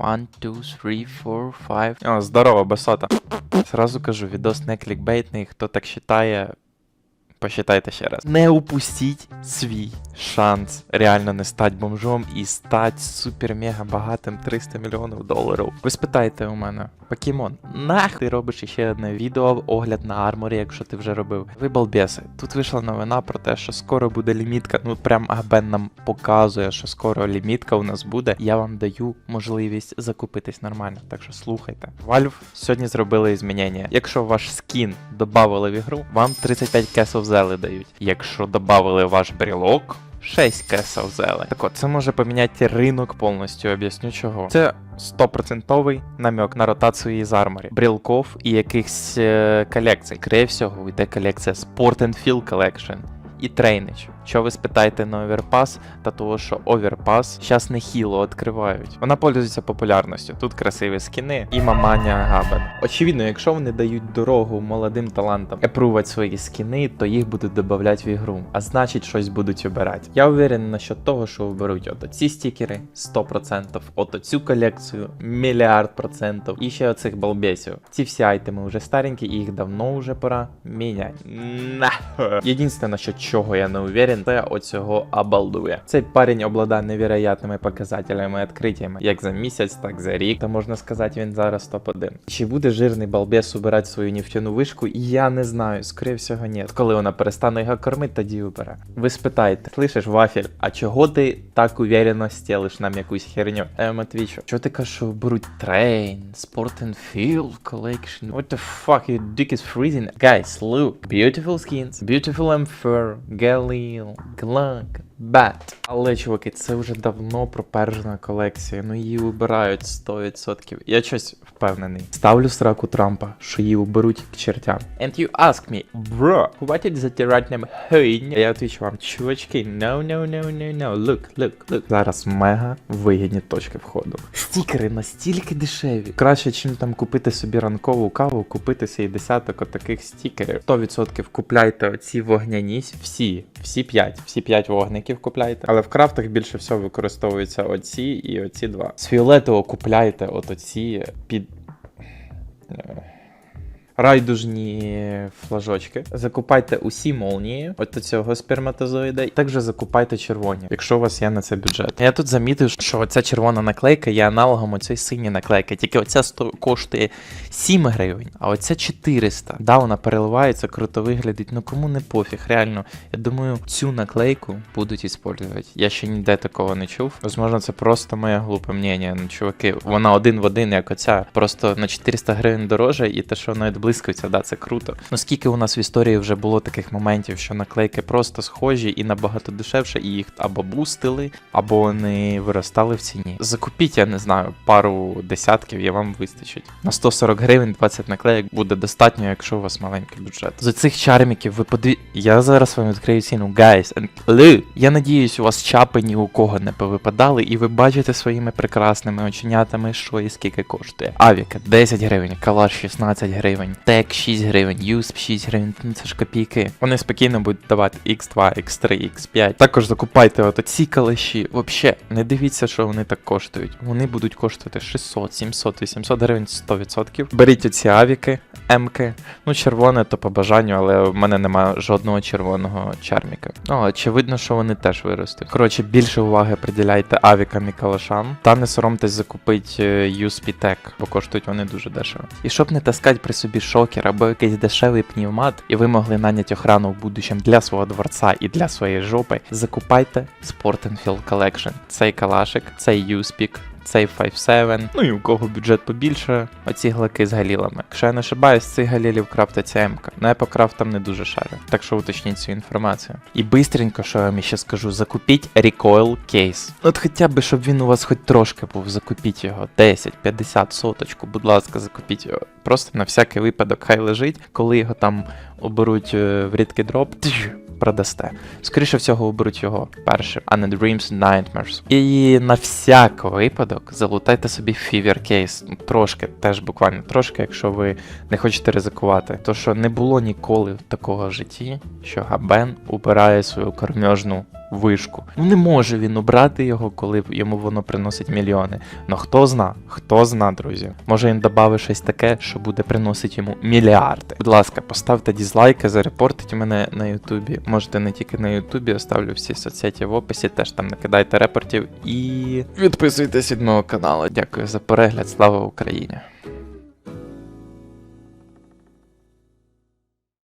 One, two, three, four, five. О, здорово, басота. Сразу кажу, відос не клікбейтний, хто так считає, посчитайте ще раз. Не упустіть свій шанс реально не стати бомжом і стати супер-мега багатим 300 мільйонів доларів. Ви спитаєте у мене, Покемон, нах ти робиш ще одне відео, огляд на арморі, якщо ти вже робив. Ви балбеси. Тут вийшла новина про те, що скоро буде лімітка. Ну прям Агбен нам показує, що скоро лімітка у нас буде. Я вам даю можливість закупитись нормально. Так що слухайте. Valve сьогодні зробили змінення. Якщо ваш скін додавали в ігру, вам 35 кесов зели дають. Якщо додавали ваш брілок. 6 кесов взяли. Так от, це може поміняти ринок повністю, об'ясню чого. Це 100% намек на ротацію із арморі, брілков і якихось е, колекцій. Скоріше всього, йде колекція Sport and Field Collection і Трейнич. Що ви спитаєте на Overpass, та того, що Overpass зараз нехило відкривають. Вона пользується популярністю. Тут красиві скіни і маманя габен. Очевидно, якщо вони дають дорогу молодим талантам епрувати свої скіни, то їх будуть додавати в ігру. А значить, щось будуть обирати. Я уверен насчет того, що оберуть от ці стікери 100%, от цю колекцію мільярд процентів. І ще оцих балбесів. Ці всі айтеми вже старенькі, і їх давно вже пора міняти. Єдине, що чого я не уверен, це оцього обалдує. Цей парень обладає невероятними показателями відкриттями, як за місяць, так за рік. Та можна сказати, він зараз топ-1. Чи буде жирний балбес убирати свою нефтяну вишку? Я не знаю, скоріше всього, ні. Коли вона перестане його кормити, тоді убере. Ви спитаєте, слышиш, вафель, а чого ти так уверенно стелиш нам якусь херню? Я вам отвічу. Чого ти кажеш, що беруть трейн, Sport and Field Collection? What the fuck, your dick is freezing? Guys, look. Beautiful skins, beautiful M4, Galil, Glug, Bat. Але, чуваки, це вже давно пропержена колекція, ну її убирають 100%. Я щось впевнений. Ставлю сраку Трампа, що її уберуть к чертям. And you ask me, bro, the right name? Hey. Я відповідаю вам, чувачки, no, no, no, no, no, look, look, look. Зараз мега вигідні точки входу. Стікери настільки дешеві. Краще, чим там купити собі ранкову каву, купити свій десяток отаких стікерів. 100% купляйте оці вогняні, всі, всі п'ять, всі п'ять вогників купляйте. Але в крафтах більше всього використовуються оці і оці два. З фіолетового купляйте от оці під. Райдужні флажочки. Закупайте усі молнії, от цього сперматозоїда, також закупайте червоні, якщо у вас є на це бюджет. Я тут замітив, що оця червона наклейка є аналогом оцієї синьої наклейки, тільки оця коштує 7 гривень, а оця 400. Да, вона переливається, круто виглядить, ну кому не пофіг, реально. Я думаю, цю наклейку будуть використовувати. Я ще ніде такого не чув. Возможно, це просто моє глупе мнення. Ну, чуваки, вона один в один, як оця, просто на 400 гривень дороже, і те, що навіть блискався, да, це круто. Ну скільки у нас в історії вже було таких моментів, що наклейки просто схожі і набагато дешевше, і їх або бустили, або вони виростали в ціні. Закупіть, я не знаю, пару десятків, і вам вистачить. На 140 гривень 20 наклеїк буде достатньо, якщо у вас маленький бюджет. З цих чарміків ви подиві... Я зараз вам відкрию ціну. Guys, and Лу, я надіюсь, у вас чапи ні у кого не повипадали, і ви бачите своїми прекрасними оченятами, що і скільки коштує. Авіка 10 гривень, калаш 16 гривень, тек 6 гривень, юсп 6 гривень, ну це ж копійки. Вони спокійно будуть давати X2, X3, X5. Також закупайте от ці калаші. Вообще, не дивіться, що вони так коштують. Вони будуть коштувати 600, 700, 800 гривень 100%. Беріть оці авіки, М-ки. Ну, червоне то по бажанню, але в мене немає жодного червоного чарміка. Ну, очевидно, що вони теж виростуть. Коротше, більше уваги приділяйте авікам і калашам. Та не соромтесь закупити е, USP Tech, бо коштують вони дуже дешево. І щоб не таскати при собі шокер або якийсь дешевий пневмат, і ви могли наняти охрану в будущем для свого дворца і для своєї жопи, закупайте Sport Field Collection. Цей калашик, цей USP, цей 5-7, ну і у кого бюджет побільше, оці глаки з галілами. Якщо я не ошибаюсь, цих галілів крафтиться М-ка. Ну я по крафтам не дуже шарю. Так що уточніть цю інформацію. І бистренько, що я вам ще скажу, закупіть Recoil Case. От хоча б, щоб він у вас хоч трошки був, закупіть його. 10, 50, соточку, будь ласка, закупіть його. Просто на всякий випадок хай лежить, коли його там оберуть е, в рідкий дроп. Продасте. Скоріше всього, оберуть його першим, а не Dreams Nightmares. І на всяк випадок залутайте собі Fever Case. Трошки, теж буквально трошки, якщо ви не хочете ризикувати. То що не було ніколи такого в житті, що Габен убирає свою кормежну вишку. Ну не може він обрати його, коли йому воно приносить мільйони. Ну хто зна, хто зна, друзі. Може він додав щось таке, що буде приносити йому мільярди. Будь ласка, поставте дізлайки, зарепортіть мене на Ютубі. Можете не тільки на Ютубі, оставлю всі соцсеті в описі, теж там накидайте репортів і відписуйтесь від мого каналу. Дякую за перегляд. Слава Україні!